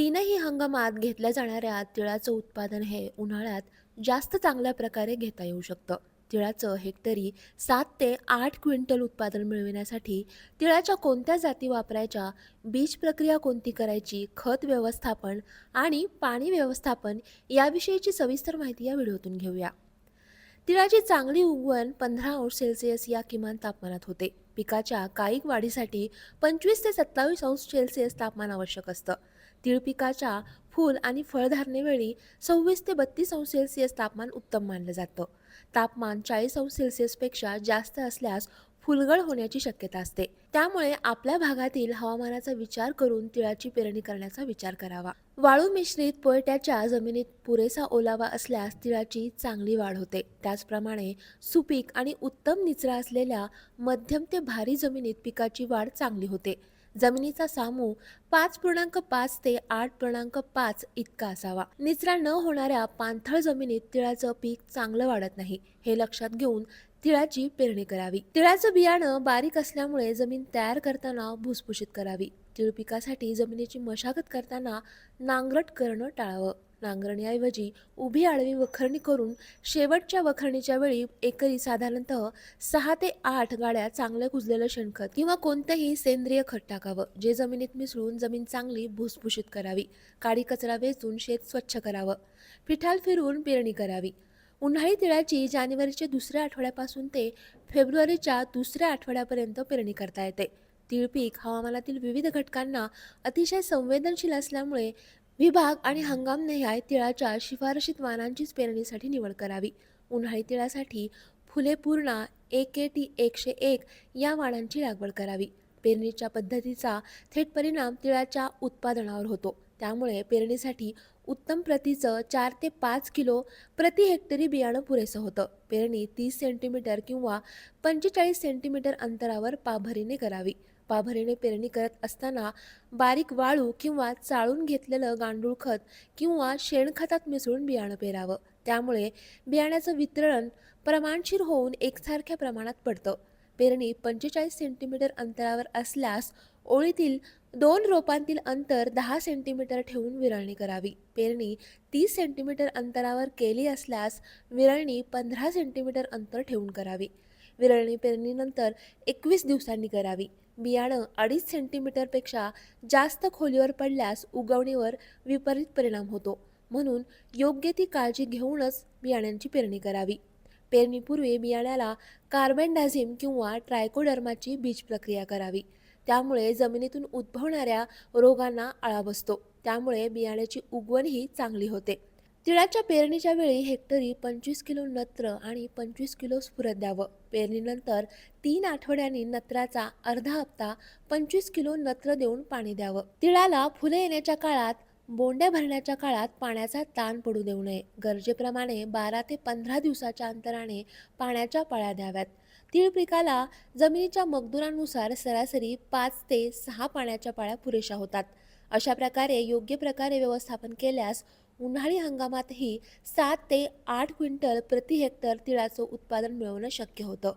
तीनही हंगामात घेतल्या जाणाऱ्या तिळाचं उत्पादन हे उन्हाळ्यात जास्त चांगल्या प्रकारे घेता येऊ शकतं. तिळाचं हेक्टरी सात ते आठ क्विंटल उत्पादन मिळविण्यासाठी तिळाच्या कोणत्या जाती वापरायच्या बीज प्रक्रिया कोणती करायची खत व्यवस्थापन आणि पाणी व्यवस्थापन याविषयीची सविस्तर माहिती या व्हिडिओतून घेऊया. तिळाची चांगली उगवण पंधरा अंश सेल्सिअस या किमान तापमानात होते. पिकाच्या कायिक वाढीसाठी पंचवीस ते सत्तावीस अंश सेल्सिअस तापमान आवश्यक असतं. तीळ पिकाच्या फूल आणि फळधारणेवेळी सव्वीस ते बत्तीस अंश सेल्सिअस तापमान उत्तम मानलं जातं. तापमान चाळीस अंश सेल्सिअसपेक्षा जास्त असल्यास फुलगळ होण्याची शक्यता असते. त्यामुळे आपल्या भागातील हवामानाचा विचार करून तिळाची पेरणी करण्याचा विचार करावा. वाळू मिश्रित पोयट्याच्या जमिनीत पुरेसा ओलावा असल्यास तिळाची चांगली वाढ होते. त्याचप्रमाणे सुपीक आणि उत्तम निचरा असलेल्या मध्यम ते भारी जमिनीत पिकाची वाढ चांगली होते. जमिनीचा सामू पाच पूर्णांक पाच ते आठ पूर्णांक पाच इतका असावा. निचरा न होणाऱ्या पाणथळ जमिनीत तिळाचं पीक चांगलं वाढत नाही हे लक्षात घेऊन तिळाची पेरणी करावी. तिळाचं बियाणं बारीक असल्यामुळे जमीन तयार करताना भुसभुशीत करावी. तिळ पिकासाठी जमिनीची मशागत करताना नांगरट करणं टाळावं. नांगरणीऐवजी उभी आडवी वखरणी करून शेवटच्या वखरणीच्या वेळी एकरी साधारणतः सहा ते आठ गाड्या चांगलं कुजलेलं शेणखत किंवा कोणतंही सेंद्रिय खत टाकावं जे जमिनीत मिसळून जमीन चांगली भुसभुशीत करावी काडी कचरा वेचून शेत स्वच्छ करावं पिठाल फिरवून पेरणी करावी. उन्हाळी तिळाची जानेवारीच्या दुसऱ्या आठवड्यापासून ते फेब्रुवारीच्या दुसऱ्या आठवड्यापर्यंत पेरणी करता येते. तीळ पीक हवामानातील विविध घटकांना अतिशय संवेदनशील असल्यामुळे विभाग आणि हंगाम हंगामनिहाय तिळाच्या शिफारशीत वाणांचीच पेरणीसाठी निवड करावी. उन्हाळी तिळासाठी फुले पूर्णा एक ए टी एकशे एक या वाणांची लागवड करावी. पेरणीच्या पद्धतीचा थेट परिणाम तिळाच्या उत्पादनावर होतो. त्यामुळे पेरणीसाठी उत्तम प्रतीचं चार ते पाच किलो प्रति हेक्टरी बियाणं पुरेसं होतं. पेरणी तीस सेंटीमीटर किंवा पंचेचाळीस सेंटीमीटर अंतरावर पाभरीने करावी. पाभरीने पेरणी करत असताना बारीक वाळू किंवा चाळून घेतलेलं गांडूळ खत किंवा शेणखतात मिसळून बियाणं पेरावं. त्यामुळे बियाण्याचं वितरण प्रमाणशीर होऊन एकसारख्या प्रमाणात पडतं. पेरणी पंचेचाळीस सेंटीमीटर अंतरावर असल्यास ओळीतील दोन रोपांतील अंतर दहा सेंटीमीटर ठेवून विरळणी करावी. पेरणी तीस सेंटीमीटर अंतरावर केली असल्यास विरळणी पंधरा सेंटीमीटर अंतर ठेवून करावी. विरळणी पेरणीनंतर एकवीस दिवसांनी करावी. बियाणं अडीच सेंटीमीटरपेक्षा जास्त खोलीवर पडल्यास उगवणीवर विपरीत परिणाम होतो. म्हणून योग्य ती काळजी घेऊनच बियाण्यांची पेरणी करावी. पेरणीपूर्वी बियाण्याला कार्बेंडाझिम किंवा ट्रायकोडर्माची बीज प्रक्रिया करावी. त्यामुळे जमिनीतून उद्भवणाऱ्या रोगांना आळा बसतो. त्यामुळे बियाण्याची उगवणही चांगली होते. तिळाच्या पेरणीच्या वेळी हेक्टरी पंचवीस किलो नत्र आणि पंचवीस किलो स्फुरद द्यावं. पेरणीनंतर तीन आठवड्यांनी नत्राचा अर्धा हप्ता पंचवीस किलो नत्र देऊन पाणी द्यावं. तिळाला फुले येण्याच्या काळात बोंड्या भरण्याच्या काळात पाण्याचा ताण पडू देऊ नये. गरजेप्रमाणे बारा ते पंधरा दिवसाच्या अंतराने पाण्याच्या पळ्या द्याव्यात. तीळ पिकाला जमिनीच्या मगदुरानुसार सरासरी पाच ते सहा पाण्याच्या पाळ्या पुरेशा होतात. अशा प्रकारे योग्य प्रकारे व्यवस्थापन केल्यास उन्हाळी हंगामातही सात ते आठ क्विंटल प्रति हेक्टर तिळाचं उत्पादन मिळवणं शक्य होतं.